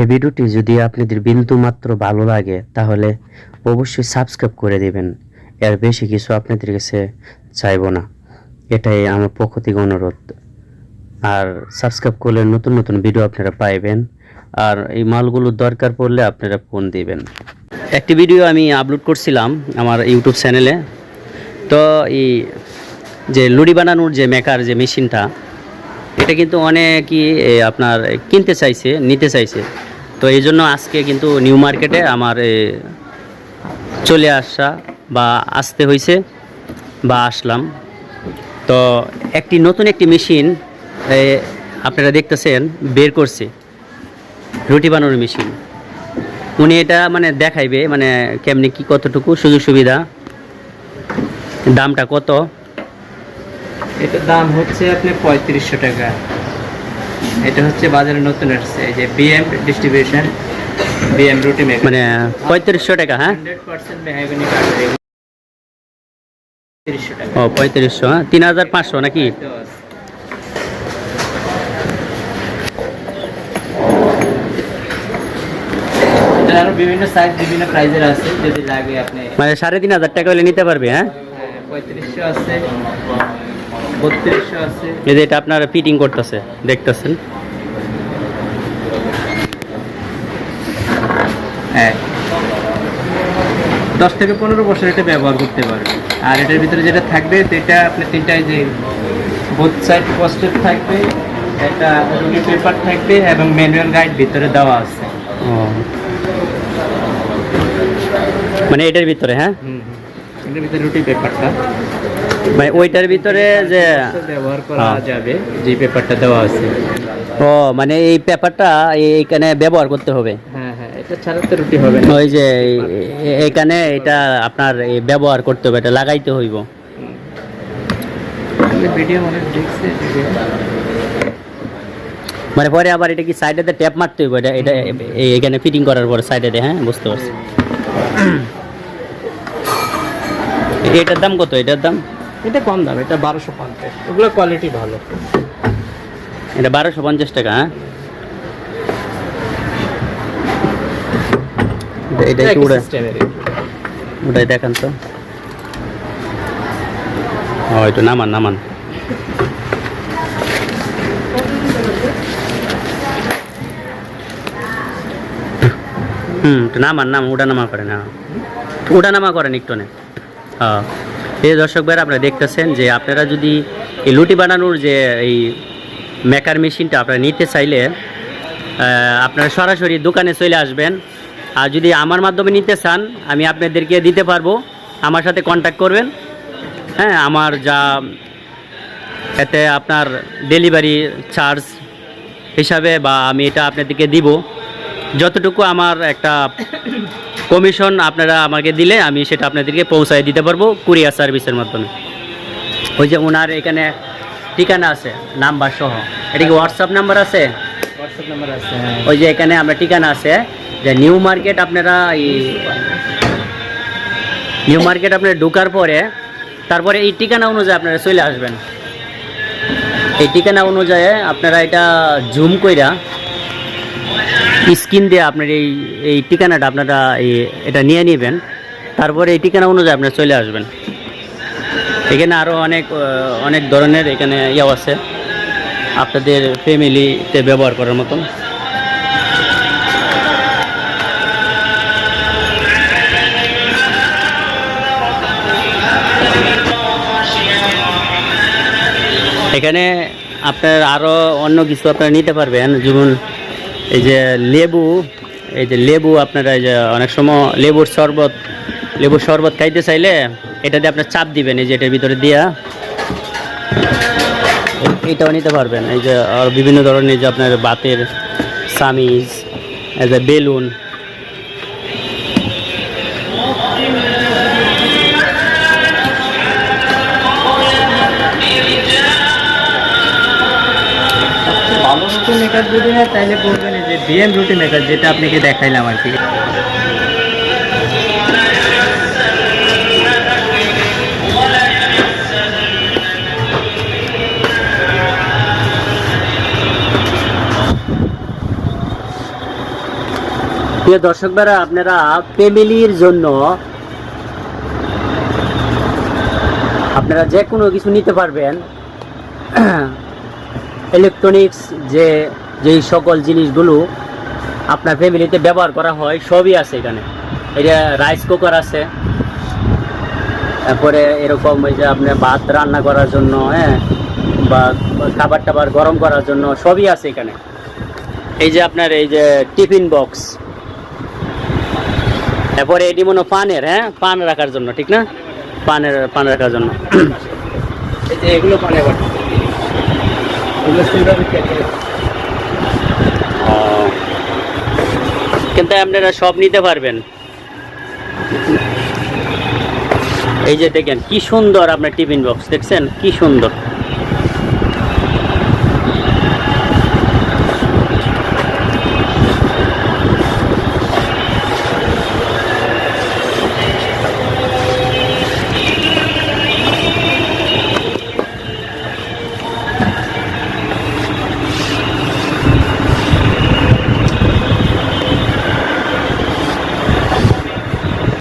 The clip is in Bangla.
এই ভিডিওটি যদি আপনাদের বিন্দু মাত্র ভালো লাগে, তাহলে অবশ্যই সাবস্ক্রাইব করে দিবেন। এর বেশি কিছু আপনাদের কাছে চাইব না। এটাই আমার পক্ষ থেকে অনুরোধ। আর সাবস্ক্রাইব করলে নতুন নতুন ভিডিও আপনারা পাইবেন, আর এই মালগুলোর দরকার পড়লে আপনারা ফোন দিবেন। একটি ভিডিও আমি আপলোড করছিলাম আমার ইউটিউব চ্যানেলে। তো এই যে লুডি বানানোর যে মেকার যে মেশিনটা, এটা কিন্তু অনেকই আপনার কিনতে চাইছে, নিতে চাইছে। তো এই জন্য আজকে কিন্তু নিউ মার্কেটে আমার চলে আসা বা আসতে হয়েছে বা আসলাম। তো একটি নতুন একটি মেশিন আপনারা দেখতেছেন, বের করছে। রুটি বানানোর মেশিন উনি এটা মানে দেখাইবে মানে কেমনি কি কতটুকু সুযোগ সুবিধা, দামটা কত? এটার দাম হচ্ছে আপনি পঁয়ত্রিশশো টাকা। এটা হচ্ছে বাজারে নতুন আসছে এই যে BM distribution BM roti maker মানে পঁয়ত্রিশশো টাকা হ্যাঁ? হান্ড্রেড পার্সেন্ট মেহাগনি ও পঁয়ত্রিশশো হ্যাঁ? তিন হাজার পাঁচশো নাকি? বিভিন্ন সাইজ বিভিন্ন প্রাইজের আছে যদি লাগে আপনি মানে সাড়ে তিন হাজার টাকা হলে নিতে পারবে হ্যাঁ পঁয়ত্রিশশো আছে। এই যে এটা আপনার ফিটিং করতেছে দেখতেছেন? হ্যাঁ। দশ থেকে পনেরো বছর এটা ব্যবহার করতে পারবে আর এটার ভিতরে যেটা থাকবে সেটা আপনি তিনটায় যে বোথ সাইড পোস্টের থাকবে একটা পেপার থাকবে এবং ম্যানুয়াল গাইড ভিতরে দেওয়া আছে। মানে এটার ভিতরে হ্যাঁ? এটার ভিতরে রুটি পেপারটা মানে ওইটার ভিতরে যে ব্যবহার করা হ্যাঁ। যাবে যে পেপারটা দেওয়া আছে। ও মানে এই পেপারটা এইখানে ব্যবহার করতে হবে? হ্যাঁ হ্যাঁ এটা ছাড়া তো রুটি হবে না। ওই যে এই- এটা আপনার ব্যবহার করতে হবে এটা লাগাইতে হইব। মানে পরে আবার এটা কি সাইডেতে ট্যাপ মারতে হইব? এটা এটা এখানে ফিটিং করার পরে সাইডে হ্যাঁ বুঝতে পারছি। এটার দাম কত? এটার দাম? এটা কম দাম এটা বারোশো পঞ্চাশ। ওগুলো কোয়ালিটি ভালো। এটা বারোশো পঞ্চাশ টাকা হ্যাঁ? এটা- কি উড়ে। ওটাই দেখান তো। একটু নামান নামান। হুম নামান নাম উঠা নামা করেন হ্যাঁ। উঠা নামা করেন একটু নে। হ্যাঁ। এই দর্শক ভাইরা, আপনারা দেখতেছেন যে আপনারা যদি এই লুটি বানানোর যে এই মেকার মেশিনটা আপনারা নিতে চাইলে আপনারা সরাসরি দোকানে চলে আসবেন। আর যদি আমার মাধ্যমে নিতে চান, আমি আপনাদেরকে দিতে পারব। আমার সাথে কন্ট্যাক্ট করবেন। হ্যাঁ আমার যা এতে আপনার ডেলিভারি চার্জ হিসাবে বা আমি এটা আপনাদেরকে দিব। যতটুকু আমার একটা কমিশন আপনারা আমাকে দিলে আমি সেটা আপনাদেরকে পৌঁছায় দিতে পারব কুরিয়ার সার্ভিসের মাধ্যমে। ওই যে ওনার এখানে ঠিকানা আছে নাম্বার সহ। এটা কি হোয়াটসঅ্যাপ নাম্বার আছে? হোয়াটসঅ্যাপ নাম্বার আছে হ্যাঁ। ওই যে এখানে আমরা ঠিকানা আছে যে নিউ মার্কেট আপনারা এই নিউ মার্কেট আপনারা ঢোকার পরে তারপরে এই ঠিকানা অনুযায়ী আপনারা চলে আসবেন। এই ঠিকানা অনুযায়ী আপনারা এটা জুম কইরা স্ক্রিন দিয়ে আপনার এই এই ঠিকানাটা আপনারা এটা নিয়ে নেবেন। তারপরে এই ঠিকানা অনুযায়ী আপনারা চলে আসবেন। এখানে আরও অনেক অনেক ধরনের এখানে ইয়েও আছে। আপনাদের ফ্যামিলিতে ব্যবহার করার মতন। এখানে আপনার আরও অন্য কিছু আপনারা নিতে পারবেন। যেমন এই যে লেবু, এই যে লেবু আপনারা এই যে অনেক সময় লেবুর শরবত লেবুর শরবত খাইতে চাইলে এটা দিয়ে আপনার চাপ দিবেন, এই যে এটার ভিতরে দিয়া। এটাও নিতে পারবেন। এই যে আর বিভিন্ন ধরনের যে আপনার বাতের সামিজ এই যে বেলুন মেকার যদি হয় তাহলে বলবেন যে বিএম রুটি মেকার যেটা আপনাকে দেখাইলাম আর কি? দর্শক ভাইরা, আপনারা ফ্যামিলির জন্য আপনারা যে কোনো কিছু নিতে পারবেন। ইলেকট্রনিক্স যে, যেই সকল জিনিসগুলো আপনার ফ্যামিলিতে ব্যবহার করা হয়, সবই আছে এখানে। এটা রাইস কুকার আছে, তারপরে এরকম ওই যে আপনার ভাত রান্না করার জন্য হ্যাঁ বা খাবার টাবার গরম করার জন্য সবই আছে এখানে। এই যে আপনার এই যে টিফিন বক্স তারপরে এটি মনে পানের হ্যাঁ পান রাখার জন্য, ঠিক না? পানের, পান রাখার জন্য। এগুলো পানে বাটি এগুলো সিলভার কেটে ও। কিন্তু আপনারা সব নিতে পারবেন। এই যে দেখেন, কি সুন্দর আপনার টিফিন বক্স, দেখছেন? কি সুন্দর।